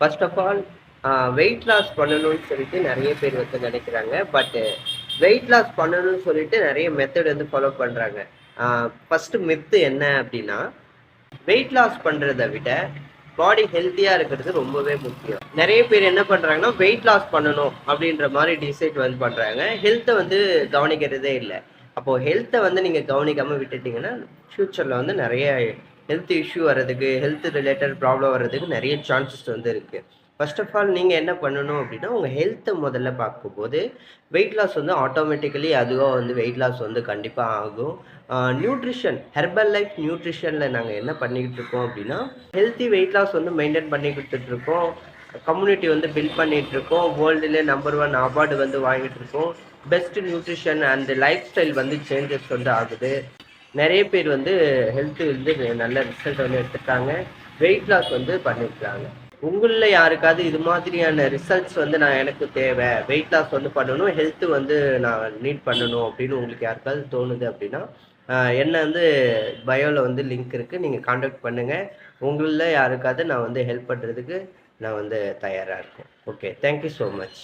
First of all weight loss பண்ணணும்னு சொல்லிட்டு நிறைய பேர் வந்து நினைக்கிறாங்க. பட் வெயிட் லாஸ் பண்ணணும்னு சொல்லிட்டு நிறைய மெத்தட் வந்து ஃபாலோ பண்ணுறாங்க ஃபஸ்ட்டு மெத்து என்ன அப்படின்னா வெயிட் லாஸ் பண்ணுறதை விட பாடி ஹெல்த்தியாக இருக்கிறது ரொம்பவே முக்கியம். நிறைய பேர் என்ன பண்ணுறாங்கன்னா வெயிட் லாஸ் பண்ணணும் அப்படின்ற மாதிரி டிசைட் வந்து பண்ணுறாங்க ஹெல்த்தை வந்து கவனிக்கிறதே இல்லை. அப்போது ஹெல்த்தை வந்து நீங்கள் கவனிக்காமல் விட்டுட்டீங்கன்னா ஃப்யூச்சரில் வந்து நிறைய ஹெல்த் இஷ்யூ வர்றதுக்கு ஹெல்த் ரிலேட்டட் ப்ராப்ளம் வர்றதுக்கு நிறைய சான்சஸ் வந்து இருக்குது ஃபர்ஸ்ட் ஆஃப் ஆல் நீங்கள் என்ன பண்ணணும் அப்படின்னா உங்கள் ஹெல்த்தை முதல்ல பார்க்கும்போது வெயிட் லாஸ் வந்து ஆட்டோமேட்டிக்கலி அதுவாக வந்து வெயிட் லாஸ் வந்து கண்டிப்பாக ஆகும். நியூட்ரிஷன் ஹெர்பல் லைஃப் நியூட்ரிஷனில் நாங்கள் என்ன பண்ணிக்கிட்டு இருக்கோம் அப்படின்னா ஹெல்த்தி வெயிட் லாஸ் வந்து மெயின்டைன் பண்ணி கொடுத்துட்ருக்கோம் கம்யூனிட்டி வந்து பில்ட் பண்ணிகிட்டு இருக்கோம். வேர்ல்டுலேயே நம்பர் ஒன் அவார்டு வந்து வாங்கிட்டு இருக்கோம். Best nutrition and lifestyle வந்து சேஞ்சஸ் வந்து ஆகுது. நிறைய பேர் வந்து ஹெல்த்து வந்து நல்ல ரிசல்ட் வந்து எடுத்துருக்காங்க. வெயிட் லாஸ் வந்து பண்ணியிருக்காங்க உங்களில் யாருக்காவது இது மாதிரியான ரிசல்ட்ஸ் வந்து நான் எனக்கு தேவை. வெயிட் லாஸ் வந்து பண்ணணும். ஹெல்த்து வந்து நான் நீட் பண்ணணும் அப்படின்னு உங்களுக்கு யாருக்காவது தோணுது அப்படின்னா என்ன வந்து பயோவில் வந்து லிங்க் இருக்குது நீங்கள் காண்டாக்ட் பண்ணுங்கள் உங்களில் யாருக்காவது நான் வந்து ஹெல்ப் பண்ணுறதுக்கு நான் வந்து தயாராக இருக்கேன். Okay thank you so much